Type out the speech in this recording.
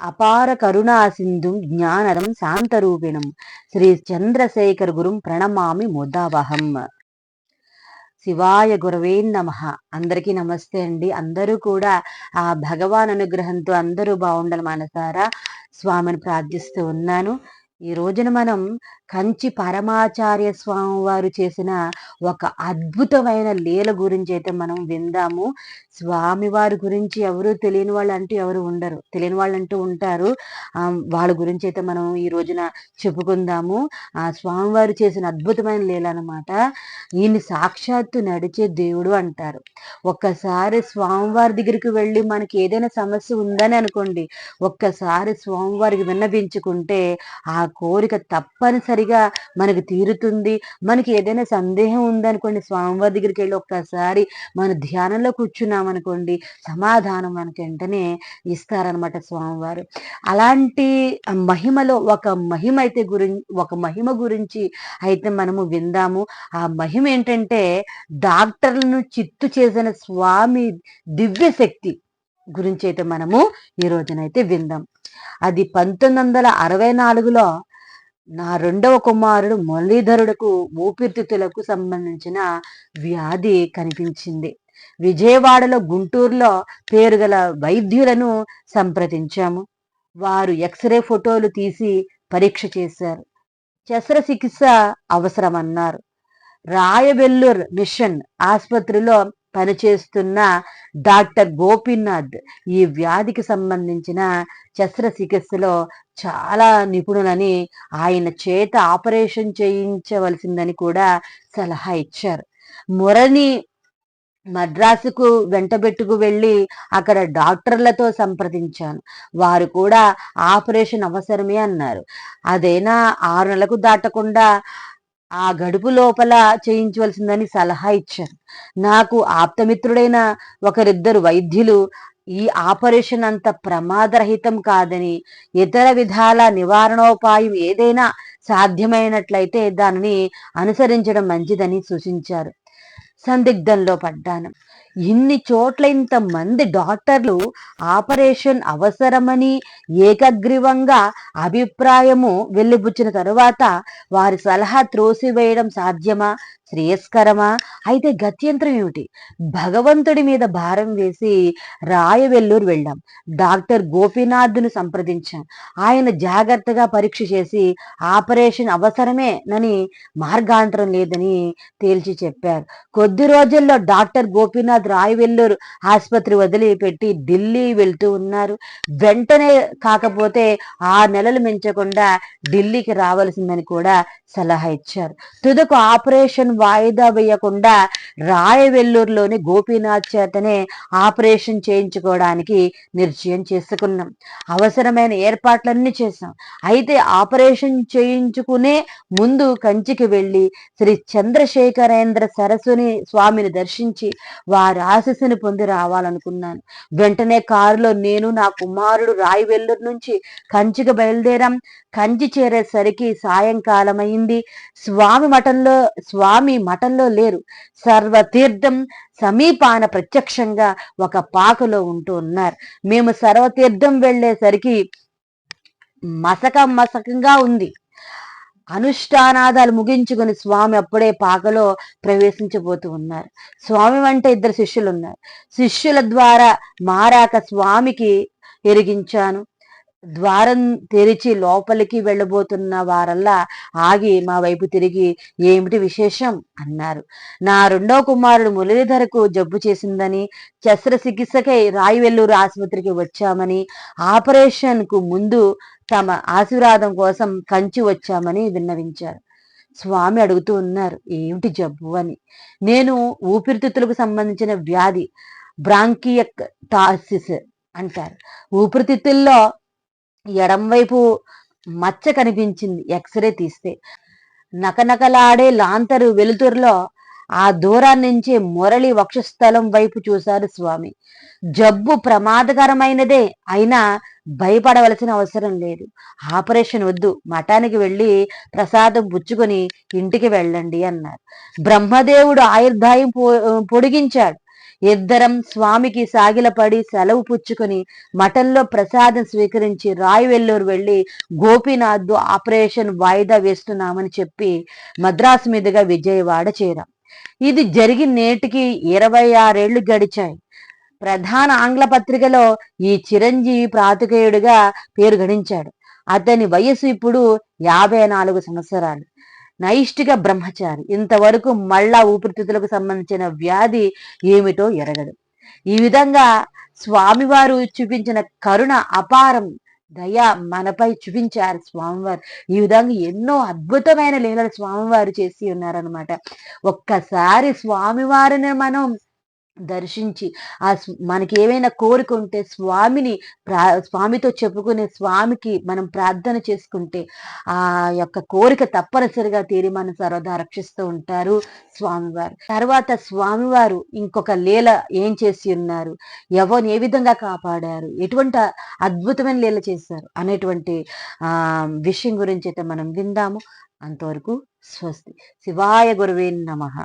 అపార కరుణా సింధు జ్ఞానదం శాంతరూపిణం. శ్రీ చంద్రశేఖర్ గురుం ప్రణమామి ముదావహం. శివాయ గురవే నమ. అందరికీ నమస్తే అండి. అందరూ కూడా ఆ భగవాన్ అనుగ్రహంతో అందరూ బాగుండాలి మనసారా? స్వామిని ప్రార్థిస్తూ ఉన్నాను. ఈ రోజున మనం కంచి పరమాచార్య స్వామి వారు చేసిన ఒక అద్భుతమైన లీల గురించి అయితే మనం విందాము. స్వామి వారి గురించి ఎవరు తెలియని వాళ్ళు అంటూ ఎవరు ఉండరు. తెలియని వాళ్ళు అంటూ ఉంటారు. వాళ్ళ గురించి అయితే మనం ఈ రోజున చెప్పుకుందాము. ఆ స్వామివారు చేసిన అద్భుతమైన లీల అనమాట ఈయన సాక్షాత్తు నడిచే దేవుడు అంటారు. ఒక్కసారి స్వామివారి దగ్గరికి వెళ్ళి మనకి ఏదైనా సమస్య ఉందని అనుకోండి ఒక్కసారి స్వామివారికి విన్నపించుకుంటే ఆ కోరిక తప్పనిసరి తప్పనిసరిగా మనకు తీరుతుంది. మనకి ఏదైనా సందేహం ఉందనుకోండి స్వామివారి దగ్గరికి వెళ్ళి ఒక్కసారి మన ధ్యానంలో కూర్చున్నామనుకోండి సమాధానం మనకి వెంటనే ఇస్తారనమాట స్వామివారు. అలాంటి మహిమలో ఒక మహిమ అయితే గురి ఒక మహిమ గురించి అయితే మనము విందాము. ఆ మహిమ ఏంటంటే డాక్టర్లను చిత్తు చేసిన స్వామి దివ్య శక్తి గురించి అయితే మనము ఈ రోజునైతే విందాం. అది పంతొమ్మిది వందల అరవై నాలుగులో నా రెండవ కుమారుడు మురళీధరుడుకు ఊపిరితిత్తులకు సంబంధించిన వ్యాధి కనిపించింది. విజయవాడలో గుంటూరులో పేరుగల వైద్యులను సంప్రదించాము. వారు ఎక్స్రే ఫోటోలు తీసి పరీక్ష చేశారు. శస్త్రచికిత్స అవసరమన్నారు. రాయవెల్లూర్ మిషన్ ఆసుపత్రిలో పనిచేస్తున్న డాక్టర్ గోపీనాథ్ ఈ వ్యాధికి సంబంధించిన శస్త్రచికిత్సలో చాలా నిపుణులని ఆయన చేత ఆపరేషన్ చేయించవలసిందని కూడా సలహా ఇచ్చారు. మురని మద్రాసుకు వెంటబెట్టుకు వెళ్ళి అక్కడ డాక్టర్లతో సంప్రదించాను. వారు కూడా ఆపరేషన్ అవసరమే అన్నారు. అదైనా ఆరు నెలలకు దాటకుండా ఆ గడుపు లోపల చేయించవలసిందని సలహా ఇచ్చారు. నాకు ఆప్తమిత్రుడైన ఒకరిద్దరు వైద్యులు ఈ ఆపరేషన్ అంత ప్రమాదరహితం కాదని ఇతర విధాల నివారణోపాయం ఏదైనా సాధ్యమైనట్లయితే దానిని అనుసరించడం మంచిదని సూచించారు. సందిగ్ధంలో పడ్డాను. ఇన్ని చోట్ల ఇంతమంది డాక్టర్లు ఆపరేషన్ అవసరమని ఏకగ్రీవంగా అభిప్రాయము వెళ్ళిపుచ్చిన తరువాత వారి సలహా త్రోసివేయడం సాధ్యమా? శ్రేయస్కరమా? అయితే గత్యంతరం ఏమిటి? భగవంతుడి మీద భారం వేసి రాయవెల్లూరు వెళ్ళాం. డాక్టర్ గోపీనాథ్ను సంప్రదించాం. ఆయన జాగ్రత్తగా పరీక్ష చేసి ఆపరేషన్ అవసరమే నని మార్గాంతరం లేదని తేల్చి చెప్పారు. కొద్ది రోజుల్లో డాక్టర్ గోపీనాథ్ రాయవెల్లూరు ఆసుపత్రి వదిలిపెట్టి ఢిల్లీ వెళ్తూ ఉన్నారు. వెంటనే కాకపోతే ఆరు నెలలు మించకుండా ఢిల్లీకి రావాల్సిందని కూడా సలహా ఇచ్చారు. తుదకు ఆపరేషన్ వాయిదా వేయకుండా రాయవెల్లూరులోని గోపీనాథ్ చేతనే ఆపరేషన్ చేయించుకోవడానికి నిశ్చయం చేసుకున్నాం. అవసరమైన ఏర్పాట్లన్నీ చేశాం. అయితే ఆపరేషన్ చేయించుకునే ముందు కంచికి వెళ్ళి శ్రీ చంద్రశేఖరేంద్ర సరస్సుని స్వామిని దర్శించి వారి ఆశస్సుని పొంది రావాలనుకున్నాను. వెంటనే కారులో నేను నా కుమారుడు రాయివెల్లూరు నుంచి కంచికి బయలుదేరాం. కంచి చేరేసరికి సాయంకాలమైంది. స్వామి మఠంలో స్వామి మఠంలో లేరు. సర్వతీర్థం సమీపాన ప్రత్యక్షంగా ఒక పాకలో ఉంటూ ఉన్నారు. మేము సర్వతీర్థం వెళ్ళేసరికి మసక మసకంగా ఉంది. అనుష్ఠానాదాలు ముగించుకుని స్వామి అప్పుడే పాకలో ప్రవేశించబోతూ ఉన్నారు. స్వామి వెంట ఇద్దరు శిష్యులు ఉన్నారు శిష్యుల ద్వారా మారాక స్వామికి ఎరిగించాను. ద్వారం తెరిచి లోపలికి వెళ్ళబోతున్న వారల్లా ఆగి మా వైపు తిరిగి ఏమిటి విశేషం? అన్నారు. నా రెండో కుమారుడు మురళీధరకు జబ్బు చేసిందని శస్త్రచికిత్సకై రాయివెల్లూరు ఆసుపత్రికి వచ్చామని ఆపరేషన్కు ముందు తమ ఆశీర్వాదం కోసం కంచి వచ్చామని విన్నవించారు. స్వామి అడుగుతూ ఉన్నారు ఏమిటి జబ్బు అని? నేను ఊపిరితిత్తులకు సంబంధించిన వ్యాధి బ్రాంకియక్ టాసిస్ అంటారు. ఊపిరితిత్తుల్లో ఎడంవైపు మచ్చ కనిపించింది ఎక్స్రే తీస్తే. నకనకలాడే లాంతరు వెలుతురులో ఆ దూరం నుంచి మురళి వక్షస్థలం వైపు చూశారు స్వామి. జబ్బు ప్రమాదకరమైనదే అయినా భయపడవలసిన అవసరం లేదు. ఆపరేషన్ వద్దు మఠానికి వెళ్ళి ప్రసాదం పుచ్చుకొని ఇంటికి వెళ్ళండి అన్నారు. బ్రహ్మదేవుడు ఆయుర్దాయం పొడిగించాడు. ఇద్దరం స్వామికి సాగిలపడి సెలవు పుచ్చుకొని మఠంలో ప్రసాదం స్వీకరించి రాయవెల్లూరు వెళ్ళి గోపీనాథ్ ఆపరేషన్ వాయిదా వేస్తున్నామని చెప్పి మద్రాసు మీదుగా విజయవాడ చేరాం. ఇది జరిగి నేటికి ఇరవై ఆరేళ్ళు గడిచాయి. ప్రధాన ఆంగ్ల పత్రికలో ఈ చిరంజీవి ప్రాతికేయుడిగా పేరు గడించాడు. అతని వయసు ఇప్పుడు యాభై నాలుగు సంవత్సరాలు. నైష్టిక బ్రహ్మచారి. ఇంతవరకు మళ్ళా ఊపిరితిత్తులకు సంబంధించిన వ్యాధి ఏమిటో ఎరగదు. ఈ విధంగా స్వామివారు చూపించిన కరుణ అపారం దయ మనపై చూపించారు స్వామివారు. ఈ విధంగా ఎన్నో అద్భుతమైన లీలలు స్వామివారు చేసి ఉన్నారనమాట ఒక్కసారి స్వామివారిని మనం దర్శించి ఆ మనకి ఏమైనా కోరిక ఉంటే స్వామిని ప్రా స్వామితో చెప్పుకునే స్వామికి మనం ప్రార్థన చేసుకుంటే ఆ యొక్క కోరిక తప్పనిసరిగా తీరి మన సర్వదా రక్షిస్తూ ఉంటారు స్వామివారు. తర్వాత స్వామివారు ఇంకొక లీల ఏం చేసి ఉన్నారు? ఎవరిని ఏ విధంగా కాపాడారు? ఎటువంటి అద్భుతమైన లీల చేశారు? అనేటువంటి ఆ విషయం గురించి అయితే మనం విందాము. అంతవరకు స్వస్తి. శివాయ గురువే నమః.